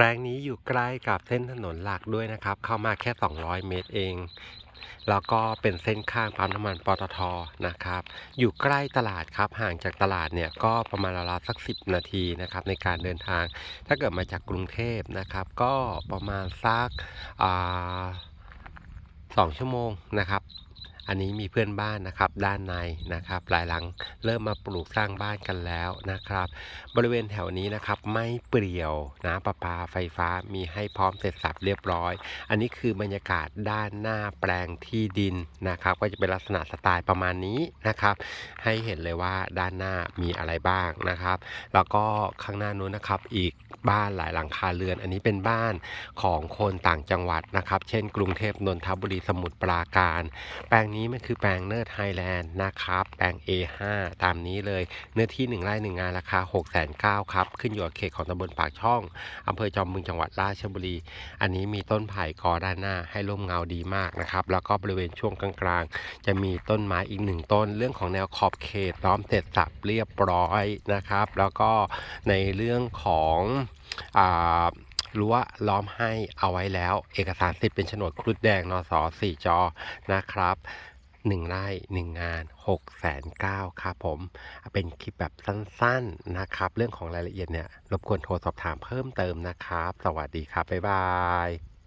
แปลงนี้อยู่ใกล้กับเส้นถนนหลักด้วยนะครับ เข้ามาแค่ 200 เมตรเอง แล้วก็เป็นเส้นข้างปั๊มน้ำมันปตทนะครับ อยู่ใกล้ตลาดครับ ห่างจากตลาดเนี่ยก็ประมาณราวๆสัก 10 นาทีนะครับในการเดินทาง ถ้าเกิดมาจากกรุงเทพนะครับ ก็ประมาณสักสองชั่วโมงนะครับ อันนี้มีเพื่อนบ้านนะครับด้านในนะครับหลายหลังเริ่มมาปลูกสร้างบ้านกันแล้วนะครับ บริเวณแถวนี้นะครับไม่เปรี่ยวนะประปาไฟฟ้ามีให้พร้อมเสร็จสับเรียบร้อย อันนี้คือบรรยากาศด้านหน้าแปลงที่ดินนะครับ ก็จะเป็นลักษณะสไตล์ประมาณนี้นะครับ ให้เห็นเลยว่าด้านหน้ามีอะไรบ้างนะครับ แล้วก็ข้างหน้านู้นนะครับอีกบ้านหลายหลังคาเรือน อันนี้เป็นบ้านของคนต่างจังหวัดนะครับ เช่น กรุงเทพนนทบุรีสมุทรปราการ แปลงนี้มันคือแปลงเนิร์ดไฮแลนด์นะครับ แปลง A5 ตามนี้เลย เนื้อที่ 1 ไร่ 1 งานราคา 6 9 0 0 0ครับ ขึ้นอยู่กับเขตของตำบลปากช่องอำเภอจอมบึงจังหวัดราชบุรี อันนี้มีต้นไผ่กอด้านหน้าให้ร่มเงาดีมากนะครับ แล้วก็บริเวณช่วงกลางๆ จะมีต้นไม้อีกหนึ่งต้น เรื่องของแนวขอบเขตล้อมเสร็จสับเรียบร้อยนะครับ แล้วก็ในเรื่องของอ่า รั้วล้อมให้เอาไว้แล้ว เอกสารสิทธิ์เป็นโฉนดครุฑแดงนสสี่จอนะครับหนึ่งไร่หนึ่งงานหกแสนเก้าครับผม เป็นคลิปแบบสั้นๆนะครับ เรื่องของรายละเอียดเนี่ย รบกวนโทรสอบถามเพิ่มเติมนะครับ สวัสดีครับ บ๊ายบาย